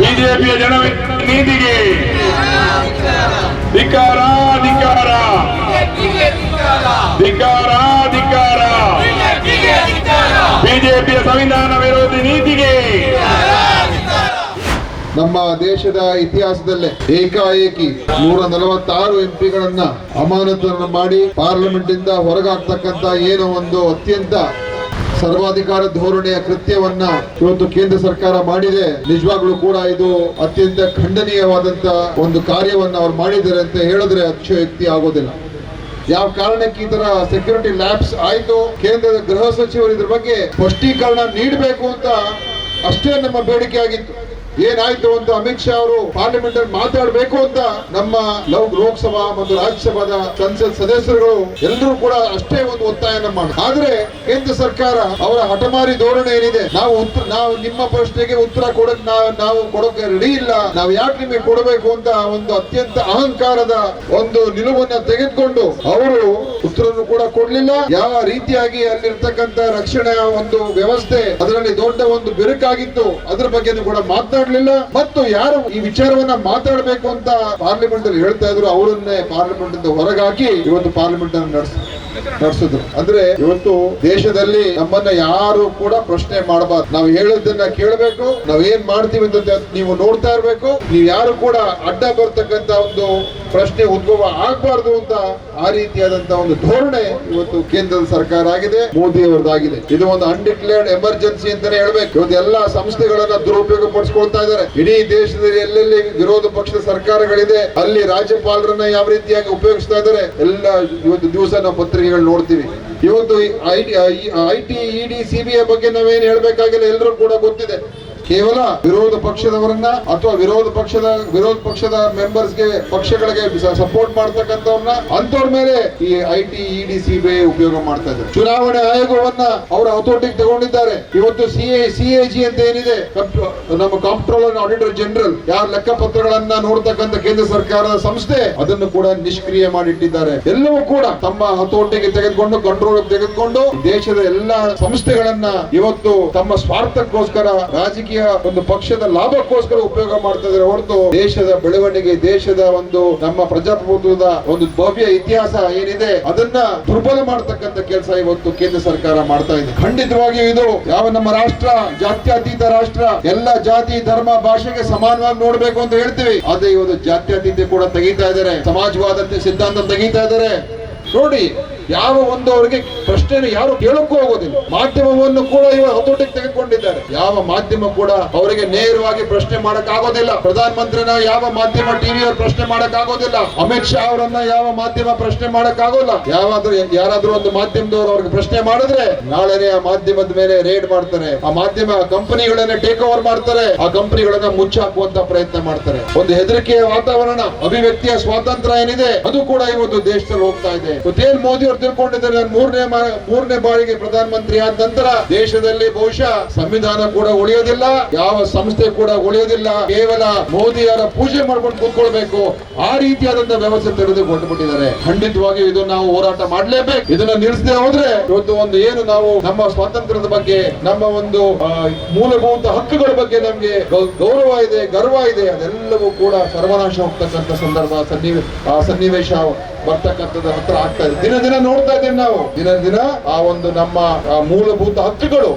ಬಿಜೆಪಿಯ ಜನ ನೀತಿಗೆ. ಧಿಕಾರ ಧಿಕಾರ. ಧಿಕಾರ ಧಿಕಾರ. ಬಿಜೆಪಿಯ ಸಂವಿಧಾನ ವಿರೋಧಿ ನೀತಿಗೆ. ನಮ್ಮ ದೇಶದ ಇತಿಹಾಸದಲ್ಲೇ ಏಕಾಏಕಿ ನೂರ ನಲವತ್ತಾರು ಎಂಪಿಗಳನ್ನ ಅಮಾನತನ್ನು ಮಾಡಿ ಪಾರ್ಲಿಮೆಂಟ್ ಇಂದ ಹೊರಗಾಗ್ತಕ್ಕಂತ ಏನೋ ಒಂದು ಅತ್ಯಂತ ಸರ್ವಾಧಿಕಾರ ಧೋರಣೆಯ ಕೃತ್ಯವನ್ನ ಇವತ್ತು ಕೇಂದ್ರ ಸರ್ಕಾರ ಮಾಡಿದೆ. ನಿಜವಾಗ್ಲೂ ಕೂಡ ಇದು ಅತ್ಯಂತ ಖಂಡನೀಯವಾದಂತ ಒಂದು ಕಾರ್ಯವನ್ನ ಅವ್ರು ಮಾಡಿದ್ದಾರೆ ಅಂತ ಹೇಳಿದ್ರೆ ಅತಿಶಯೋಕ್ತಿ ಆಗೋದಿಲ್ಲ. ಯಾವ ಕಾರಣಕ್ಕೆ ಈ ತರ ಸೆಕ್ಯೂರಿಟಿ ಲ್ಯಾಬ್ಸ್ ಆಯ್ತು? ಕೇಂದ್ರದ ಗೃಹ ಸಚಿವರು ಇದ್ರ ಬಗ್ಗೆ ಸ್ಪಷ್ಟೀಕರಣ ನೀಡಬೇಕು ಅಂತ ಅಷ್ಟೇ ನಮ್ಮ ಬೇಡಿಕೆ ಆಗಿತ್ತು. ಏನಾಯ್ತು ಅಂತ ಅಮಿತ್ ಶಾ ಅವರು ಪಾರ್ಲಿಮೆಂಟ್ ಅಲ್ಲಿ ಮಾತಾಡಬೇಕು ಅಂತ ನಮ್ಮ ಲೋಕಸಭಾ ಮತ್ತು ರಾಜ್ಯಸಭಾದ ಸಂಸತ್ ಸದಸ್ಯರುಗಳು ಎಲ್ಲರೂ ಕೂಡ ಅಷ್ಟೇ ಒಂದು ಒತ್ತಾಯನ ಮಾಡಿ ಆದ್ರೆ ಕೇಂದ್ರ ಸರ್ಕಾರ ಅವರ ಹಠಮಾರಿ ಧೋರಣೆ ಏನಿದೆ? ನಾವು ಉತ್ತರ ನಾವು ನಿಮ್ಮ ಪ್ರಶ್ನೆಗೆ ಉತ್ತರ ಕೊಡಕ್ ನಾವು ನಾವು ಕೊಡೋಕೆ ರೆಡಿ ಇಲ್ಲ. ನಾವು ಯಾಕೆ ನಿಮಗೆ ಕೊಡಬೇಕು ಅಂತ ಒಂದು ಅತ್ಯಂತ ಅಹಂಕಾರದ ಒಂದು ನಿಲುವನ್ನ ತೆಗೆದುಕೊಂಡು ಅವರು ಉತ್ತರವನ್ನು ಕೂಡ ಕೊಡ್ಲಿಲ್ಲ. ಯಾವ ರೀತಿಯಾಗಿ ಅಲ್ಲಿರ್ತಕ್ಕಂತ ರಕ್ಷಣೆಯ ಒಂದು ವ್ಯವಸ್ಥೆ ಅದರಲ್ಲಿ ದೊಡ್ಡ ಒಂದು ಬಿರುಕಾಗಿತ್ತು, ಅದರ ಬಗ್ಗೆ ಕೂಡ ಮಾತನಾಡ್ಲಿಲ್ಲ ಮತ್ತು ಯಾರು ಈ ವಿಚಾರವನ್ನ ಮಾತಾಡಬೇಕು ಅಂತ ಪಾರ್ಲಿಮೆಂಟ್ ಅಲ್ಲಿ ಹೇಳ್ತಾ ಇದ್ರು, ಅವರನ್ನೇ ಪಾರ್ಲಿಮೆಂಟ್ ಇಂದ ಹೊರಗಾಕಿ ಇವತ್ತು ಪಾರ್ಲಿಮೆಂಟ್ ಅನ್ನು ನಡೆಸ, ನಡೆಸಿದ್ರು. ಅಂದ್ರೆ ಇವತ್ತು ದೇಶದಲ್ಲಿ ನಮ್ಮನ್ನ ಯಾರು ಕೂಡ ಪ್ರಶ್ನೆ ಮಾಡಬಾರ್ದು. ನಾವು ಹೇಳೋದನ್ನ ಕೇಳಬೇಕು, ನಾವ್ ಏನ್ ಮಾಡ್ತೀವಿ ಅಂತ ನೀವು ನೋಡ್ತಾ ಇರ್ಬೇಕು. ನೀವು ಯಾರು ಕೂಡ ಅಡ್ಡ ಬರ್ತಕ್ಕಂತ ಒಂದು ಪ್ರಶ್ನೆ, ಉದ್ಭವ ಆಗ್ಬಾರ್ದು ಅಂತ ಆ ರೀತಿಯಾದಂತ ಒಂದು ಧೋರಣೆ ಇವತ್ತು ಕೇಂದ್ರದ ಸರ್ಕಾರ ಆಗಿದೆ ಮೋದಿ ಅವರದಾಗಿದೆ ಇದು ಒಂದು ಅನ್ಡಿಕ್ಲೇರ್ಡ್ ಎಮರ್ಜೆನ್ಸಿ ಅಂತಾನೆ ಹೇಳ್ಬೇಕು. ಇವತ್ತು ಎಲ್ಲಾ ಸಂಸ್ಥೆಗಳನ್ನ ದುರುಪಯೋಗ ಪಡಿಸ್ಕೊಳ್ತಾ ಇದ್ದಾರೆ. ಇಡೀ ದೇಶದಲ್ಲಿ ಎಲ್ಲೆಲ್ಲಿ ವಿರೋಧ ಪಕ್ಷದ ಸರ್ಕಾರಗಳಿದೆ, ಅಲ್ಲಿ ರಾಜ್ಯಪಾಲರನ್ನ ಯಾವ ರೀತಿಯಾಗಿ ಉಪಯೋಗಿಸ್ತಾ ಇದ್ದಾರೆ, ಎಲ್ಲ ಇವತ್ತು ದಿವಸ ನಾವು ಪತ್ರಿಕೆಗಳು ನೋಡ್ತೀವಿ. ಇವತ್ತು ಐ ಟಿ ಇಡಿ ಸಿಬಿಐ ಬಗ್ಗೆ ನಾವೇನು ಹೇಳ್ಬೇಕಾಗಿಲ್ಲ ಎಲ್ಲರೂ ಕೂಡ ಗೊತ್ತಿದೆ. ಕೇವಲ ವಿರೋಧ ಪಕ್ಷದವರನ್ನ ಅಥವಾ ವಿರೋಧ ಪಕ್ಷದ ವಿರೋಧ ಪಕ್ಷದ ಮೆಂಬರ್ಸ್ಗೆ ಪಕ್ಷಗಳಿಗೆ ಸಪೋರ್ಟ್ ಮಾಡ್ತಕ್ಕಂಥವ್ರನ್ನ ಅಂತವ್ರ ಮೇಲೆ ಈ ಐ ಟಿ ಇಡಿ ಸಿಬಿಐ ಉಪಯೋಗ ಮಾಡ್ತಾ ಇದ್ದಾರೆ. ಚುನಾವಣೆ ಆಯೋಗವನ್ನ ಅವರ ಹತೋಟಿಗೆ ತಗೊಂಡಿದ್ದಾರೆ. ಇವತ್ತು ಸಿ ಸಿಎಜಿ ಅಂತ ಏನಿದೆ? ನಮ್ಮ ಕಾಂಪ್ಟ್ರೋಲರ್ ಆಡಿಟರ್ ಜನರಲ್ ಯಾರ ಲೆಕ್ಕಪತ್ರಗಳನ್ನ ನೋಡ್ತಕ್ಕಂಥ ಕೇಂದ್ರ ಸರ್ಕಾರದ ಸಂಸ್ಥೆ ಅದನ್ನು ಕೂಡ ನಿಷ್ಕ್ರಿಯ ಮಾಡಿಟ್ಟಿದ್ದಾರೆ. ಎಲ್ಲವೂ ಕೂಡ ತಮ್ಮ ಹತೋಟಿಗೆ ತೆಗೆದುಕೊಂಡು ಕಂಟ್ರೋಲ್ ತೆಗೆದುಕೊಂಡು ದೇಶದ ಎಲ್ಲಾ ಸಂಸ್ಥೆಗಳನ್ನ ಇವತ್ತು ತಮ್ಮ ಸ್ವಾರ್ಥಕ್ಕೋಸ್ಕರ ರಾಜಕೀಯ ಒಂದು ಪಕ್ಷದ ಲಾಭಕ್ಕೋಸ್ಕರ ಉಪಯೋಗ ಮಾಡ್ತಾ ಇದ್ರೆ ಹೊರತು ದೇಶದ ಬೆಳವಣಿಗೆ, ದೇಶದ ಒಂದು ನಮ್ಮ ಪ್ರಜಾಪ್ರಭುತ್ವದ ಒಂದು ಭವ್ಯ ಇತಿಹಾಸ ಏನಿದೆ, ಅದನ್ನ ದುರ್ಬಲ ಮಾಡತಕ್ಕಂತ ಕೆಲಸ ಇವತ್ತು ಕೇಂದ್ರ ಸರ್ಕಾರ ಮಾಡ್ತಾ ಇದೆ. ಖಂಡಿತವಾಗಿಯೂ ಇದು ಯಾವ ನಮ್ಮ ರಾಷ್ಟ್ರ, ಜಾತ್ಯತೀತ ರಾಷ್ಟ್ರ, ಎಲ್ಲ ಜಾತಿ, ಧರ್ಮ, ಭಾಷೆಗೆ ಸಮಾನವಾಗಿ ನೋಡ್ಬೇಕು ಅಂತ ಹೇಳ್ತೀವಿ. ಅದೇ ಇವತ್ತು ಜಾತ್ಯತೀತ ಕೂಡ ತೆಗಿತಾ ಇದ್ದಾರೆ. ಸಮಾಜವಾದ ಸಿದ್ಧಾಂತ ತೆಗೀತಾ ಇದ್ದಾರೆ. ನೋಡಿ ಯಾವ ಒಂದು ಅವರಿಗೆ ಪ್ರಶ್ನೆ ಯಾರು ಕೇಳಕ್ಕೂ ಹೋಗೋದಿಲ್ಲ. ಮಾಧ್ಯಮವನ್ನು ಕೂಡ ಇವರು ಹತೋಟಿಗೆ ತೆಗೆದುಕೊಂಡಿದ್ದಾರೆ. ಯಾವ ಮಾಧ್ಯಮ ಕೂಡ ಅವರಿಗೆ ನೇರವಾಗಿ ಪ್ರಶ್ನೆ ಮಾಡಕ್ ಆಗೋದಿಲ್ಲ ಪ್ರಧಾನ ಮಂತ್ರಿನ ಯಾವ ಮಾಧ್ಯಮ ಟಿವಿ ಅವರು ಪ್ರಶ್ನೆ ಮಾಡಕ್ ಆಗೋದಿಲ್ಲ ಅಮಿತ್ ಶಾ ಅವರನ್ನ ಯಾವ ಮಾಧ್ಯಮ ಪ್ರಶ್ನೆ ಮಾಡಕ್ ಆಗೋಲ್ಲ ಯಾವಾದ್ರೂ ಯಾರಾದ್ರೂ ಒಂದು ಮಾಧ್ಯಮದವರು ಅವ್ರಿಗೆ ಪ್ರಶ್ನೆ ಮಾಡಿದ್ರೆ ನಾಳೆನೆ ಆ ಮಾಧ್ಯಮದ ಮೇಲೆ ರೇಡ್ ಮಾಡ್ತಾರೆ. ಆ ಮಾಧ್ಯಮ ಕಂಪನಿಗಳನ್ನ ಟೇಕ್ ಓವರ್ ಮಾಡ್ತಾರೆ. ಆ ಕಂಪನಿಗಳನ್ನ ಮುಚ್ಚಾಕುವಂತ ಪ್ರಯತ್ನ ಮಾಡ್ತಾರೆ. ಒಂದು ಹೆದರಿಕೆಯ ವಾತಾವರಣ, ಅಭಿವ್ಯಕ್ತಿಯ ಸ್ವಾತಂತ್ರ್ಯ ಏನಿದೆ, ಅದು ಕೂಡ ಇವತ್ತು ದೇಶದಲ್ಲಿ ಹೋಗ್ತಾ ಇದೆ. ಮೋದಿ ಅವರು ತಿಳ್ಕೊಂಡಿದ್ದಾರೆ. ಮೂರನೇ ಮೂರನೇ ಬಾರಿಗೆ ಪ್ರಧಾನ ಮಂತ್ರಿ ಆದ ನಂತರ ದೇಶದಲ್ಲಿ ಬಹುಶಃ ಸಂವಿಧಾನ ಕೂಡ ಉಳಿಯೋದಿಲ್ಲ, ಯಾವ ಸಂಸ್ಥೆ ಕೂಡ ಉಳಿಯೋದಿಲ್ಲ. ಕೇವಲ ಮೋದಿ ಅವರ ಪೂಜೆ ಮಾಡ್ಕೊಂಡು ಕೂತ್ಕೊಳ್ಬೇಕು. ಆ ರೀತಿಯಾದಂತಹ ವ್ಯವಸ್ಥೆ ತೆಗೆದುಕೊಂಡು ಬಿಟ್ಟಿದ್ದಾರೆ ಖಂಡಿತವಾಗಿ ಇದು ನಾವು ಹೋರಾಟ ಮಾಡಲೇಬೇಕು. ಇದನ್ನ ನಿಲ್ಲಿಸದೆ ಹೋದ್ರೆ ಇವತ್ತು ಒಂದು ಏನು ನಾವು ನಮ್ಮ ಸ್ವಾತಂತ್ರ್ಯದ ಬಗ್ಗೆ, ನಮ್ಮ ಒಂದು ಮೂಲಭೂತ ಹಕ್ಕುಗಳ ಬಗ್ಗೆ ನಮ್ಗೆ ಗೌರವ ಇದೆ, ಗರ್ವ ಇದೆ. ಅದೆಲ್ಲವೂ ಕೂಡ ಸರ್ವನಾಶ ಹೋಗ್ತಕ್ಕಂಥ ಸಂದರ್ಭ. ಸನ್ನಿವೇಶ ಸನ್ನಿವೇಶ ಬರ್ತಕ್ಕಂಥದ್ದು ಹತ್ರ ಆಗ್ತಾ ಇದೆ. ದಿನ ದಿನ ನೋಡ್ತಾ ಇದ್ದೇವೆ ನಾವು. ದಿನ ದಿನ ಆ ಒಂದು ನಮ್ಮ ಮೂಲಭೂತ ಹಕ್ಕುಗಳು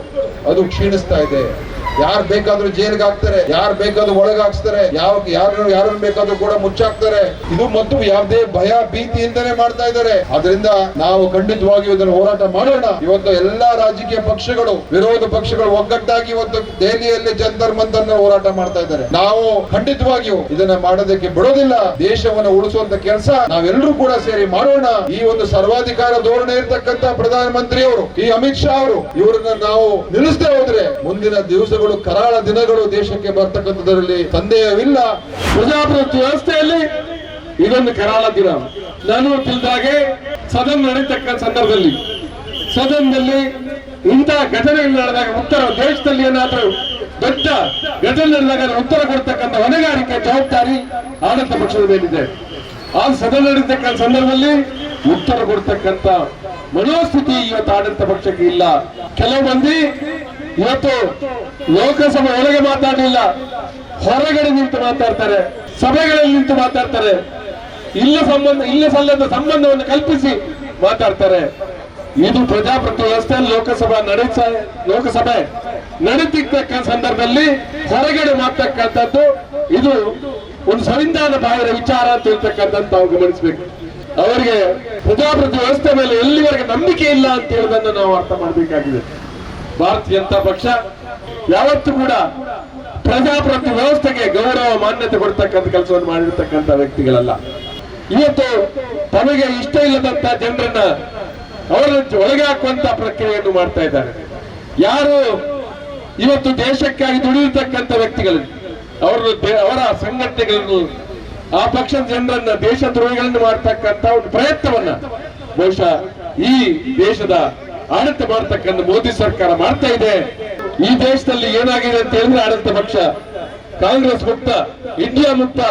ಅದು ಕ್ಷೀಣಿಸ್ತಾ ಇದೆ. ಯಾರು ಬೇಕಾದ್ರೂ ಜೈಲ್ಗೆ ಹಾಕ್ತಾರೆ, ಯಾರು ಬೇಕಾದ್ರೂ ಒಳಗೆ ಹಾಕ್ಸ್ತಾರೆ, ಯಾವ ಯಾರು ಯಾರನ್ನ ಬೇಕಾದ್ರೂ ಕೂಡ ಮುಚ್ಚಾಕ್ತಾರೆ. ಇದು ಮತ್ತು ಯಾವುದೇ ಭಯ, ಭೀತಿ ಇಲ್ದೇನೆ ಮಾಡ್ತಾ ಇದ್ದಾರೆ. ಅದರಿಂದ ನಾವು ಖಂಡಿತವಾಗಿ ಇದನ್ನು ಹೋರಾಟ ಮಾಡೋಣ. ಇವತ್ತು ಎಲ್ಲಾ ರಾಜಕೀಯ ಪಕ್ಷಗಳು, ವಿರೋಧ ಪಕ್ಷಗಳು ಒಗ್ಗಟ್ಟಾಗಿ ಇವತ್ತು ದೆಹಲಿಯಲ್ಲಿ ಜಂತರ್ ಮಂತರ್ ಹೋರಾಟ ಮಾಡ್ತಾ ಇದ್ದಾರೆ. ನಾವು ಖಂಡಿತವಾಗಿಯೂ ಇದನ್ನ ಮಾಡೋದಕ್ಕೆ ಬಿಡೋದಿಲ್ಲ. ದೇಶವನ್ನು ಉಳಿಸುವಂತ ಕೆಲಸ ನಾವೆಲ್ಲರೂ ಕೂಡ ಸೇರಿ ಮಾಡೋಣ. ಈ ಒಂದು ಸರ್ವಾಧಿಕಾರ ಧೋರಣೆ ಇರ್ತಕ್ಕಂತ ಪ್ರಧಾನ ಮಂತ್ರಿಯವರು ಈ ಅಮಿತ್ ಶಾ ಅವರು, ಇವರನ್ನ ನಾವು ನಿಲ್ಲಿಸದೆ ಹೋದ್ರೆ ಮುಂದಿನ ದಿವಸಗಳು ಕರಾಳ ದಿನಗಳು ದೇಶಕ್ಕೆ ಬರ್ತಕ್ಕಂಥದ್ರಲ್ಲಿ ಸಂದೇಹವಿಲ್ಲ. ಪ್ರಜಾಪ್ರಭುತ್ವ ವ್ಯವಸ್ಥೆಯಲ್ಲಿ ಇದೊಂದು ಕರಾಳ ದಿನ. ನಾನು ತಿಳಿದಾಗೆ ಸದನ ನಡೀತಕ್ಕ ಸಂದರ್ಭದಲ್ಲಿ ಸದನದಲ್ಲಿ ಇಂತಹ ಘಟನೆ ನಡೆದಾಗ ಉತ್ತರ ದೇಶದಲ್ಲಿ ಏನಾದರೂ ದೊಡ್ಡ ಘಟನೆ ನಡೆದಾಗ ಉತ್ತರ ಕೊಡ್ತಕ್ಕಂಥ ಹೊಣೆಗಾರಿಕೆ ಜವಾಬ್ದಾರಿ ಆಡಳಿತ ಪಕ್ಷದ ಮೇಲಿದೆ. ಆ ಸದನ ನಡೀತಕ್ಕಂಥ ಸಂದರ್ಭದಲ್ಲಿ ಉತ್ತರ ಕೊಡ್ತಕ್ಕಂಥ ಮನೋಸ್ಥಿತಿ ಇವತ್ತು ಆಡಳಿತ ಪಕ್ಷಕ್ಕೆ ಇಲ್ಲ. ಕೆಲವು ಮಂದಿ ಇವತ್ತು ಲೋಕಸಭೆ ಒಳಗೆ ಮಾತಾಡಲಿಲ್ಲ. ಹೊರಗಡೆ ನಿಂತು ಮಾತಾಡ್ತಾರೆ. ಸಭೆಗಳಲ್ಲಿ ನಿಂತು ಮಾತಾಡ್ತಾರೆ. ಇಲ್ಲ ಸಂಬಂಧ, ಇಲ್ಲ ಸಲ್ಲದ ಸಂಬಂಧವನ್ನು ಕಲ್ಪಿಸಿ ಮಾತಾಡ್ತಾರೆ. ಇದು ಪ್ರಜಾಪ್ರಭುತ್ವ ವ್ಯವಸ್ಥೆಯಲ್ಲಿ ಲೋಕಸಭಾ ನಡೆಸ, ಲೋಕಸಭೆ ನಡೀತಿರ್ತಕ್ಕ ಸಂದರ್ಭದಲ್ಲಿ ಹೊರಗಡೆ ಮಾಡ್ತಕ್ಕಂಥದ್ದು ಇದು ಒಂದು ಸಂವಿಧಾನ ಬಾಹಿರ ವಿಚಾರ ಅಂತ ಹೇಳ್ತಕ್ಕಂಥದ್ದು ನಾವು ಗಮನಿಸಬೇಕು. ಅವರಿಗೆ ಪ್ರಜಾಪ್ರಭುತ್ವ ವ್ಯವಸ್ಥೆ ಮೇಲೆ ಎಲ್ಲಿವರೆಗೆ ನಂಬಿಕೆ ಇಲ್ಲ ಅಂತ ಹೇಳೋದನ್ನ ನಾವು ಅರ್ಥ ಮಾಡಬೇಕಾಗಿದೆ. ಭಾರತೀಯ ಜನತಾ ಪಕ್ಷ. ಯಾವತ್ತೂ ಕೂಡ ಪ್ರಜಾಪ್ರಭುತ್ವ ವ್ಯವಸ್ಥೆಗೆ ಗೌರವ, ಮಾನ್ಯತೆ ಕೊಡ್ತಕ್ಕಂಥ ಕೆಲಸವನ್ನು ಮಾಡಿರ್ತಕ್ಕಂಥ ವ್ಯಕ್ತಿಗಳಲ್ಲ. ಇವತ್ತು ತಮಗೆ ಇಷ್ಟ ಇಲ್ಲದಂತ ಜನರನ್ನ ಅವರ ಒಳಗೆ ಹಾಕುವಂತ ಪ್ರಕ್ರಿಯೆಯನ್ನು ಮಾಡ್ತಾ ಇದ್ದಾರೆ. ಯಾರು ಇವತ್ತು ದೇಶಕ್ಕಾಗಿ ದುಡಿದಿರ್ತಕ್ಕಂಥ ವ್ಯಕ್ತಿಗಳು ಅವರ ಅವರ ಸಂಘಟನೆಗಳನ್ನು, ಆ ಪಕ್ಷದ ಜನರನ್ನ ದೇಶ ದ್ರೋಹಿಗಳನ್ನು ಮಾಡ್ತಕ್ಕಂಥ ಒಂದು ಪ್ರಯತ್ನವನ್ನ ಬಹುಶಃ ಈ ದೇಶದ ಆಡಳಿತ ಮಾಡ್ತಕ್ಕಂಥ ಮೋದಿ ಸರ್ಕಾರ ಮಾಡ್ತಾ ಇದೆ. ಈ ದೇಶದಲ್ಲಿ ಏನಾಗಿದೆ ಅಂತ ಹೇಳಿದ್ರೆ ಆಡಳಿತ ಪಕ್ಷ, ಕಾಂಗ್ರೆಸ್ ಮುಕ್ತ, ಇಂಡಿಯಾ ಮುಕ್ತ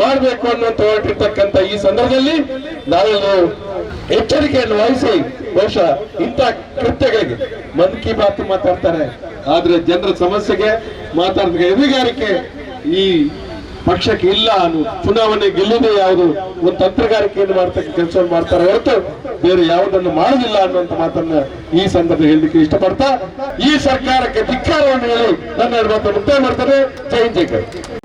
ಮಾಡಬೇಕು ಅನ್ನುವಂತ ಹೊರಟಿರ್ತಕ್ಕಂಥ ಈ ಸಂದರ್ಭದಲ್ಲಿ ನಾವೆಲ್ಲ ಎಚ್ಚರಿಕೆಯನ್ನು ವಹಿಸಿ ಬಹುಶಃ ಇಂಥ ಕೃತ್ಯಗಳಿಗೆ ಮನ್ ಕಿ ಬಾತ್ ಮಾತಾಡ್ತಾರೆ. ಆದ್ರೆ ಜನರ ಸಮಸ್ಯೆಗೆ ಮಾತಾಡೋದಕ್ಕೆ ಎದುರುಗಾರಿಕೆ ಈ ಪಕ್ಷಕ್ಕೆ ಇಲ್ಲ ಅನ್ನು ಚುನಾವಣೆ ಗೆಲ್ಲುವುದೇ ಯಾವುದು ಒಂದು ತಂತ್ರಗಾರಿಕೆಯನ್ನು ಮಾಡ್ತಕ್ಕ ಕೆಲಸವನ್ನು ಮಾಡ್ತಾರೆ ಹೊರತು ಬೇರೆ ಯಾವುದನ್ನು ಮಾಡುವುದಿಲ್ಲ ಅನ್ನುವಂತ ಮಾತನ್ನ ಈ ಸಂದರ್ಭ ಹೇಳಲಿಕ್ಕೆ ಇಷ್ಟಪಡ್ತಾ, ಈ ಸರ್ಕಾರಕ್ಕೆ ಧಿಕ್ಕಾರವನ್ನು ಹೇಳಿ ನನ್ನ ಮಾತನ್ನು ಮುಕ್ತಾಯ ಮಾಡ್ತಾರೆ ಜೈ ಹಿಂದ್, ಜೈ ಕರ್ನಾಟಕ.